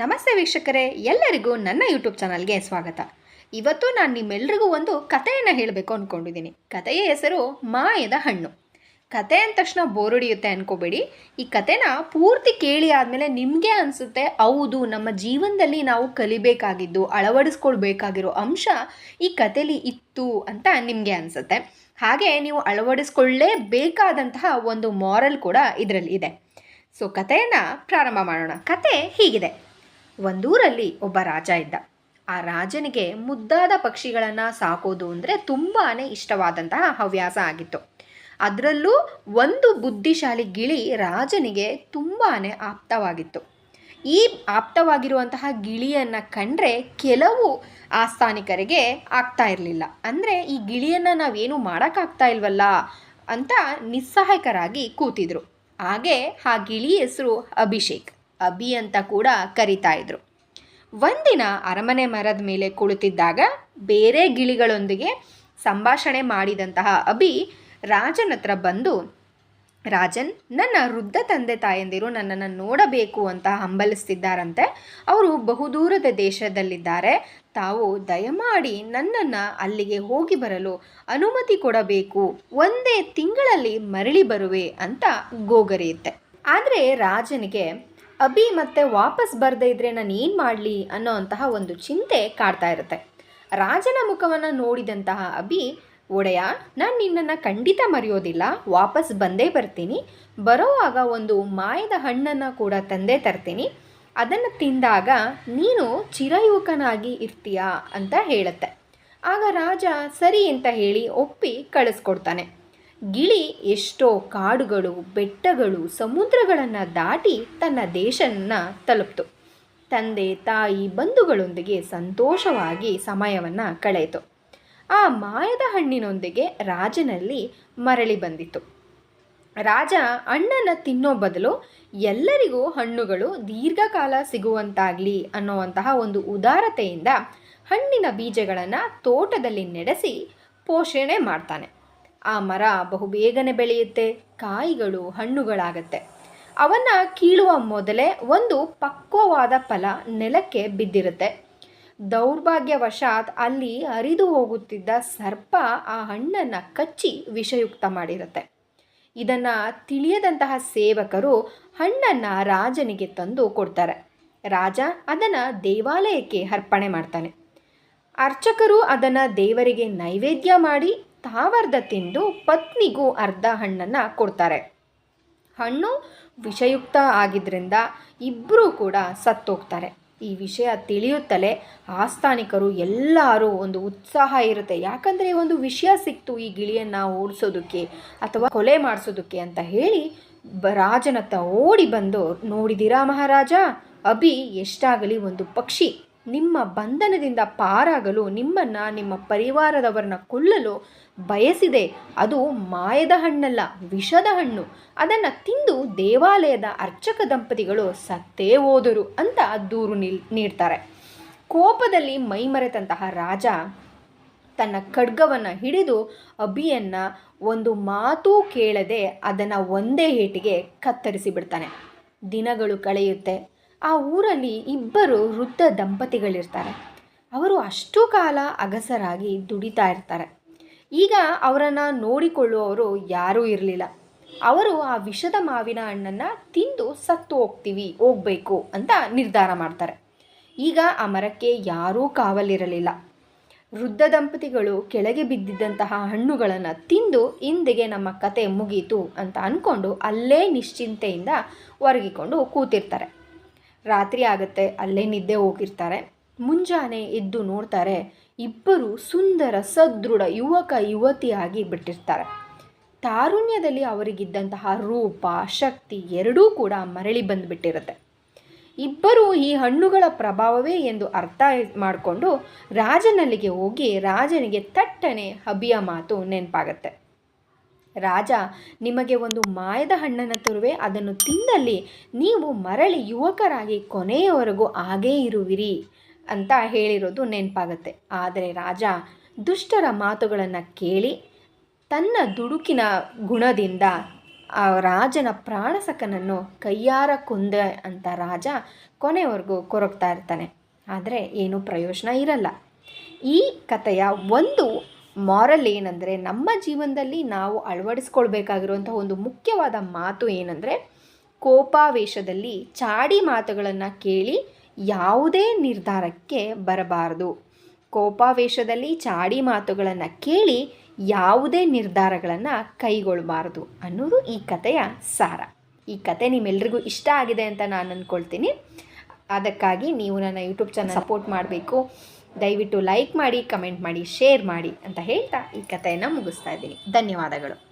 ನಮಸ್ತೆ ವೀಕ್ಷಕರೇ, ಎಲ್ಲರಿಗೂ ನನ್ನ ಯೂಟ್ಯೂಬ್ ಚಾನಲ್ಗೆ ಸ್ವಾಗತ. ಇವತ್ತು ನಾನು ನಿಮ್ಮೆಲ್ರಿಗೂ ಒಂದು ಕಥೆಯನ್ನು ಹೇಳಬೇಕು ಅಂದ್ಕೊಂಡಿದ್ದೀನಿ ಕಥೆಯ ಹೆಸರು ಮಾಯದ ಹಣ್ಣು. ಕತೆ ಅಂದ ತಕ್ಷಣ ಬೋರ್ ಹೊಡಿಯುತ್ತೆ ಅನ್ಕೋಬೇಡಿ. ಈ ಕತೆನ ಪೂರ್ತಿ ಕೇಳಿ ಆದಮೇಲೆ ನಿಮಗೆ ಅನಿಸುತ್ತೆ, ಹೌದು, ನಮ್ಮ ಜೀವನದಲ್ಲಿ ನಾವು ಕಲಿಬೇಕಾಗಿದ್ದು, ಅಳವಡಿಸ್ಕೊಳ್ಬೇಕಾಗಿರೋ ಅಂಶ ಈ ಕಥೆಲಿ ಇತ್ತು ಅಂತ ನಿಮಗೆ ಅನಿಸುತ್ತೆ. ಹಾಗೆ ನೀವು ಅಳವಡಿಸ್ಕೊಳ್ಳೇಬೇಕಾದಂತಹ ಒಂದು ಮಾರಲ್ ಕೂಡ ಇದರಲ್ಲಿ ಇದೆ. ಸೊ ಕಥೆಯನ್ನು ಪ್ರಾರಂಭ ಮಾಡೋಣ. ಕತೆ ಹೀಗಿದೆ. ಒಂದೂರಲ್ಲಿ ಒಬ್ಬ ರಾಜ ಇದ್ದ. ಆ ರಾಜನಿಗೆ ಮುದ್ದಾದ ಪಕ್ಷಿಗಳನ್ನು ಸಾಕೋದು ಅಂದರೆ ತುಂಬಾ ಇಷ್ಟವಾದಂತಹ ಹವ್ಯಾಸ ಆಗಿತ್ತು. ಅದರಲ್ಲೂ ಒಂದು ಬುದ್ಧಿಶಾಲಿ ಗಿಳಿ ರಾಜನಿಗೆ ತುಂಬಾ ಆಪ್ತವಾಗಿತ್ತು. ಈ ಆಪ್ತವಾಗಿರುವಂತಹ ಗಿಳಿಯನ್ನು ಕಂಡ್ರೆ ಕೆಲವು ಆಸ್ಥಾನಿಕರಿಗೆ ಆಗ್ತಾ ಇರಲಿಲ್ಲ. ಅಂದರೆ ಈ ಗಿಳಿಯನ್ನು ನಾವೇನು ಮಾಡೋಕ್ಕಾಗ್ತಾ ಇಲ್ವಲ್ಲ ಅಂತ ನಿಸ್ಸಹಾಯಕರಾಗಿ ಕೂತಿದ್ರು. ಹಾಗೆ ಆ ಗಿಳಿ ಹೆಸರು ಅಭಿಷೇಕ್. ಅಭಿ ಅಂತ ಕೂಡ ಕರಿತಾ ಇದ್ರು. ಒಂದಿನ ಅರಮನೆ ಮರದ ಮೇಲೆ ಕುಳಿತಿದ್ದಾಗ ಬೇರೆ ಗಿಳಿಗಳೊಂದಿಗೆ ಸಂಭಾಷಣೆ ಮಾಡಿದಂತಹ ಅಬಿ ರಾಜನ ಬಂದು, ರಾಜನ್, ನನ್ನ ವೃದ್ಧ ತಂದೆ ತಾಯಂದಿರು ನನ್ನನ್ನು ನೋಡಬೇಕು ಅಂತ ಹಂಬಲಿಸ್ತಿದ್ದಾರಂತೆ. ಅವರು ಬಹುದೂರದ ದೇಶದಲ್ಲಿದ್ದಾರೆ. ತಾವು ದಯಮಾಡಿ ನನ್ನನ್ನು ಅಲ್ಲಿಗೆ ಹೋಗಿ ಬರಲು ಅನುಮತಿ ಕೊಡಬೇಕು. ಒಂದೇ ತಿಂಗಳಲ್ಲಿ ಮರಳಿ ಬರುವೆ ಅಂತ ಗೋಗರಿಯುತ್ತೆ. ಆದರೆ ರಾಜನಿಗೆ ಅಭಿ ಮತ್ತೆ ವಾಪಸ್ ಬರದೇ ಇದ್ರೆ ನಾನು ಏನು ಮಾಡಲಿ ಅನ್ನೋ ಅಂತಹ ಒಂದು ಚಿಂತೆ ಕಾಡ್ತಾ ಇರುತ್ತೆ. ರಾಜನ ಮುಖವನ್ನು ನೋಡಿದಂತಹ ಅಭಿ, ಒಡೆಯ, ನಾನು ನಿನ್ನನ್ನು ಖಂಡಿತ ಮರೆಯೋದಿಲ್ಲ, ವಾಪಸ್ ಬಂದೇ ಬರ್ತೀನಿ. ಬರೋವಾಗ ಒಂದು ಮಾಯದ ಹಣ್ಣನ್ನು ಕೂಡ ತಂದೆ ತರ್ತೀನಿ. ಅದನ್ನು ತಿಂದಾಗ ನೀನು ಚಿರಯುವಕನಾಗಿ ಇರ್ತೀಯಾ? ಅಂತ ಹೇಳುತ್ತೆ. ಆಗ ರಾಜ, ಸರಿ ಅಂತ ಹೇಳಿ ಒಪ್ಪಿ ಕಳಿಸ್ಕೊಡ್ತಾನೆ. ಗಿಳಿ ಎಷ್ಟೋ ಕಾಡುಗಳು, ಬೆಟ್ಟಗಳು, ಸಮುದ್ರಗಳನ್ನು ದಾಟಿ ತನ್ನ ದೇಶನ ತಲುಪ್ತು. ತಂದೆ, ತಾಯಿ, ಬಂಧುಗಳೊಂದಿಗೆ ಸಂತೋಷವಾಗಿ ಸಮಯವನ್ನು ಕಳೆಯಿತು. ಆ ಮಾಯದ ಹಣ್ಣಿನೊಂದಿಗೆ ರಾಜನಲ್ಲಿ ಮರಳಿ ಬಂದಿತ್ತು. ರಾಜ ಅಣ್ಣನ ತಿನ್ನೋ ಬದಲು ಎಲ್ಲರಿಗೂ ಹಣ್ಣುಗಳು ದೀರ್ಘಕಾಲ ಸಿಗುವಂತಾಗಲಿ ಅನ್ನುವಂತಹ ಒಂದು ಉದಾರತೆಯಿಂದ ಹಣ್ಣಿನ ಬೀಜಗಳನ್ನು ತೋಟದಲ್ಲಿ ನೆಡೆಸಿ ಪೋಷಣೆ ಮಾಡ್ತಾನೆ. ಆ ಮರ ಬಹುಬೇಗನೆ ಬೆಳೆಯುತ್ತೆ, ಕಾಯಿಗಳು ಹಣ್ಣುಗಳಾಗತ್ತೆ. ಅವನ್ನು ಕೀಳುವ ಮೊದಲೇ ಒಂದು ಪಕ್ವವಾದ ಫಲ ನೆಲಕ್ಕೆ ಬಿದ್ದಿರುತ್ತೆ. ದೌರ್ಭಾಗ್ಯವಶಾತ್ ಅಲ್ಲಿ ಹರಿದು ಹೋಗುತ್ತಿದ್ದ ಸರ್ಪ ಆ ಹಣ್ಣನ್ನು ಕಚ್ಚಿ ವಿಷಯುಕ್ತ ಮಾಡಿರುತ್ತೆ. ಇದನ್ನು ತಿಳಿಯದಂತಹ ಸೇವಕರು ಹಣ್ಣನ್ನು ರಾಜನಿಗೆ ತಂದು ಕೊಡ್ತಾರೆ. ರಾಜ ಅದನ್ನು ದೇವಾಲಯಕ್ಕೆ ಅರ್ಪಣೆ ಮಾಡ್ತಾನೆ. ಅರ್ಚಕರು ಅದನ್ನು ದೇವರಿಗೆ ನೈವೇದ್ಯ ಮಾಡಿ ತಾವರ್ಧ ತಿಂದು ಪತ್ನಿಗೂ ಅರ್ಧ ಹಣ್ಣನ್ನು ಕೊಡ್ತಾರೆ. ಹಣ್ಣು ವಿಷಯುಕ್ತ ಆಗಿದ್ದರಿಂದ ಇಬ್ಬರೂ ಕೂಡ ಸತ್ತೋಗ್ತಾರೆ. ಈ ವಿಷಯ ತಿಳಿಯುತ್ತಲೇ ಆಸ್ಥಾನಿಕರು ಎಲ್ಲರೂ ಒಂದು ಉತ್ಸಾಹ ಇರುತ್ತೆ. ಯಾಕಂದರೆ ಒಂದು ವಿಷಯ ಸಿಕ್ತು ಈ ಗಿಳಿಯನ್ನು ಓಡಿಸೋದಕ್ಕೆ ಅಥವಾ ಕೊಲೆ ಮಾಡಿಸೋದಕ್ಕೆ ಅಂತ ಹೇಳಿ ಬ ರಾಜನತ್ತ ಓಡಿ ಬಂದು ನೋಡಿದಿರಾ ಮಹಾರಾಜ? ಅಭಿ ಎಷ್ಟಾಗಲಿ ಒಂದು ಪಕ್ಷಿ. ನಿಮ್ಮ ಬಂಧನದಿಂದ ಪಾರಾಗಲು ನಿಮ್ಮನ್ನು ನಿಮ್ಮ ಪರಿವಾರದವರನ್ನ ಕೊಲ್ಲಲು ಬಯಸಿದೆ. ಅದು ಮಾಯದ ಹಣ್ಣಲ್ಲ, ವಿಷದ ಹಣ್ಣು. ಅದನ್ನು ತಿಂದು ದೇವಾಲಯದ ಅರ್ಚಕ ದಂಪತಿಗಳು ಸತ್ತೇ ಹೋದರು ಅಂತ ದೂರು ನಿಲ್ ನೀಡ್ತಾರೆ. ಕೋಪದಲ್ಲಿ ಮೈಮರೆತಂತಹ ರಾಜ ತನ್ನ ಖಡ್ಗವನ್ನು ಹಿಡಿದು ಅಭಿಯನ್ನು ಒಂದು ಮಾತೂ ಕೇಳದೆ ಅದನ್ನು ಒಂದೇ ಏಟಿಗೆ ಕತ್ತರಿಸಿ ಬಿಡ್ತಾನೆ. ದಿನಗಳು ಕಳೆಯುತ್ತೆ. ಆ ಊರಲ್ಲಿ ಇಬ್ಬರು ವೃದ್ಧ ದಂಪತಿಗಳಿರ್ತಾರೆ. ಅವರು ಅಷ್ಟು ಕಾಲ ಅಗಸರಾಗಿ ದುಡಿತಾ ಇರ್ತಾರೆ. ಈಗ ಅವರನ್ನು ನೋಡಿಕೊಳ್ಳುವವರು ಯಾರೂ ಇರಲಿಲ್ಲ. ಅವರು ಆ ವಿಷದ ಮಾವಿನ ಹಣ್ಣನ್ನು ತಿಂದು ಸತ್ತು ಹೋಗ್ತೀವಿ, ಹೋಗಬೇಕು ಅಂತ ನಿರ್ಧಾರ ಮಾಡ್ತಾರೆ. ಈಗ ಆ ಮರಕ್ಕೆ ಯಾರೂ ಕಾವಲಿರಲಿಲ್ಲ. ವೃದ್ಧ ದಂಪತಿಗಳು ಕೆಳಗೆ ಬಿದ್ದಿದ್ದಂತಹ ಹಣ್ಣುಗಳನ್ನು ತಿಂದು ಇಂದಿಗೆ ನಮ್ಮ ಕತೆ ಮುಗೀತು ಅಂತ ಅಂದ್ಕೊಂಡು ಅಲ್ಲೇ ನಿಶ್ಚಿಂತೆಯಿಂದ ಒರಗಿಕೊಂಡು ಕೂತಿರ್ತಾರೆ. ರಾತ್ರಿ ಆಗುತ್ತೆ, ಅಲ್ಲೇ ನಿದ್ದೆ ಹೋಗಿರ್ತಾರೆ. ಮುಂಜಾನೆ ಎದ್ದು ನೋಡ್ತಾರೆ, ಇಬ್ಬರು ಸುಂದರ ಸದೃಢ ಯುವಕ ಯುವತಿಯಾಗಿ ಬಿಟ್ಟಿರ್ತಾರೆ. ತಾರುಣ್ಯದಲ್ಲಿ ಅವರಿಗಿದ್ದಂತಹ ರೂಪ, ಶಕ್ತಿ ಎರಡೂ ಕೂಡ ಮರಳಿ ಬಂದುಬಿಟ್ಟಿರುತ್ತೆ. ಇಬ್ಬರು ಈ ಹಣ್ಣುಗಳ ಪ್ರಭಾವವೇ ಎಂದು ಅರ್ಥ ಮಾಡಿಕೊಂಡು ರಾಜನಲ್ಲಿಗೆ ಹೋಗಿ ರಾಜನಿಗೆ ತಟ್ಟನೆ ಹಬಿಯ ಮಾತು ನೆನಪಾಗತ್ತೆ. ರಾಜ, ನಿಮಗೆ ಒಂದು ಮಾಯದ ಹಣ್ಣನ್ನು ತರುವೆ, ಅದನ್ನು ತಿಂದಲ್ಲಿ ನೀವು ಮರಳಿ ಯುವಕರಾಗಿ ಕೊನೆಯವರೆಗೂ ಹಾಗೇ ಇರುವಿರಿ ಅಂತ ಹೇಳಿರೋದು ನೆನಪಾಗತ್ತೆ. ಆದರೆ ರಾಜ, ದುಷ್ಟರ ಮಾತುಗಳನ್ನು ಕೇಳಿ ತನ್ನ ದುಡುಕಿನ ಗುಣದಿಂದ ಆ ರಾಜನ ಪ್ರಾಣಸಕನನ್ನು ಕೈಯಾರ ಕೊಂದೆ ಅಂತ ರಾಜ ಕೊನೆವರೆಗೂ ಕೊರಗ್ತಾ ಇರ್ತಾನೆ. ಆದರೆ ಏನೂ ಪ್ರಯೋಜನ ಇರಲ್ಲ. ಈ ಕಥೆಯ ಒಂದು ಮಾರಲ್ ಏನಂದರೆ ನಮ್ಮ ಜೀವನದಲ್ಲಿ ನಾವು ಅಳವಡಿಸ್ಕೊಳ್ಬೇಕಾಗಿರುವಂಥ ಒಂದು ಮುಖ್ಯವಾದ ಮಾತು ಏನಂದರೆ ಕೋಪಾವೇಶದಲ್ಲಿ ಚಾಡಿ ಮಾತುಗಳನ್ನು ಕೇಳಿ ಯಾವುದೇ ನಿರ್ಧಾರಕ್ಕೆ ಬರಬಾರದು. ಕೋಪಾವೇಶದಲ್ಲಿ ಚಾಡಿ ಮಾತುಗಳನ್ನು ಕೇಳಿ ಯಾವುದೇ ನಿರ್ಧಾರಗಳನ್ನು ಕೈಗೊಳ್ಳಬಾರದು ಅನ್ನೋದು ಈ ಕಥೆಯ ಸಾರ. ಈ ಕತೆ ನಿಮ್ಮೆಲ್ರಿಗೂ ಇಷ್ಟ ಆಗಿದೆ ಅಂತ ನಾನು ಅಂದ್ಕೊಳ್ತೀನಿ ಅದಕ್ಕಾಗಿ ನೀವು ನನ್ನ ಯೂಟ್ಯೂಬ್ ಚಾನಲ್ ಸಪೋರ್ಟ್ ಮಾಡಬೇಕು. ದಯವಿಟ್ಟು ಲೈಕ್ ಮಾಡಿ ಕಮೆಂಟ್ ಮಾಡಿ ಶೇರ್ ಮಾಡಿ ಅಂತ ಹೇಳ್ತಾ ಈ ಕಥೆಯನ್ನು ಮುಗಿಸ್ತಾ ಇದ್ದೀನಿ. ಧನ್ಯವಾದಗಳು.